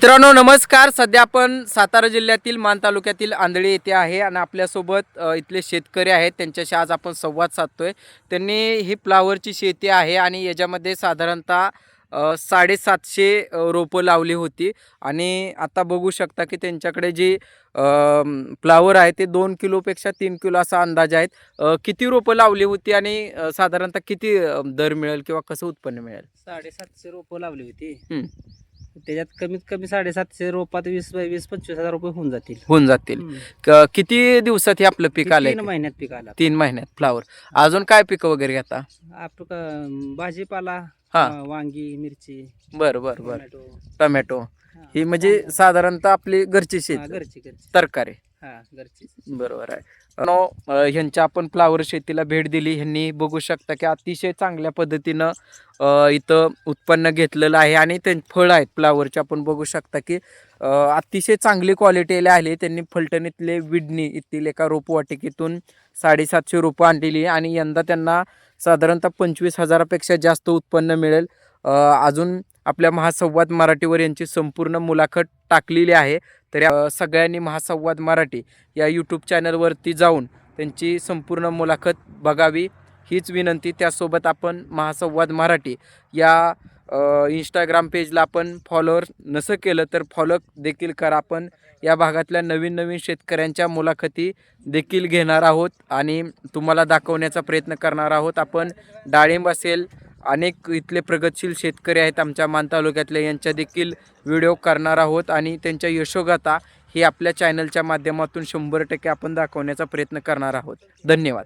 मित्रांनो नमस्कार. सध्या आपण सातारा जिल्ह्यातील मान तालुक्यातील आंधळी येथे आहे आणि आपल्यासोबत इथले शेतकरी आहेत. त्यांच्याशी आज आपण संवाद साधतोय. त्यांनी ही फ्लावरची शेती आहे आणि याच्यामध्ये साधारणतः साडेसातशे रोपं लावली होती. आणि आता बघू शकता की त्यांच्याकडे जी फ्लावर आहे ते दोन किलोपेक्षा तीन किलो असा अंदाज आहेत. किती रोपं लावली होती आणि साधारणतः किती दर मिळेल किंवा कसं उत्पन्न मिळेल? साडेसातशे रोपं लावली होती. त्याच्यात कमीत कमी साडेसातशे रोपात वीस वीस पंचवीस हजार रुपये होऊन जातील. होऊन जातील. हम्म. क- किती दिवसात हे आपलं पीक तीन आलंय? महिन्यात पीक आला. तीन महिन्यात फ्लावर. अजून काय पिकं वगैरे घेता? आपलं भाजीपाला हा. अं, वांगी मिरची बर बर बर. टोमॅटो. टोमॅटो. हा. ही म्हणजे साधारणतः आपली घरची हा, शेती घरची घरची. तरकारी. बरोबर आहे. नो, ह्यांच्या आपण फ्लावर शेतीला भेट दिली. ह्यांनी बघू शकता की अतिशय चांगल्या पद्धतीनं इथं उत्पन्न घेतलेलं आहे आणि त्यां फळ आहेत. फ्लावरचे आपण बघू शकता की अतिशय चांगली क्वालिटी आली. त्यांनी फलटणीतले विडणी येथील एका रोपवाटिकेतून साडेसातशे रोपं आणलेली आणि यंदा त्यांना साधारणतः पंचवीस हजारापेक्षा जास्त उत्पन्न मिळेल. अजून आपल्या महासंवाद मराठीवर यांची संपूर्ण मुलाखत टाकलेली आहे. तर सगळ्यांनी महासंवाद मराठी या यूट्यूब चॅनलवरती जाऊन त्यांची संपूर्ण मुलाखत बघावी. हीच विनंती. त्यासोबत आपण महासंवाद मराठी या इंस्टाग्राम पेजला आपण फॉलोअर नसं केलं तर फॉलो देखील करा. आपण या भागातल्या नवीन नवीन शेतकऱ्यांच्या मुलाखती देखील घेणार आहोत आणि तुम्हाला दाखवण्याचा प्रयत्न करणार आहोत. आपण डाळिंब असेल अनेक इथले प्रगतशील शेतकरी आहेत आमच्या मान तालुक्यातले. यांच्या देखील व्हिडिओ करणार आहोत आणि त्यांच्या यशोगाथा ही आपल्या चॅनलच्या माध्यमातून शंभर टक्के आपण दाखवण्याचा प्रयत्न करणार आहोत. धन्यवाद.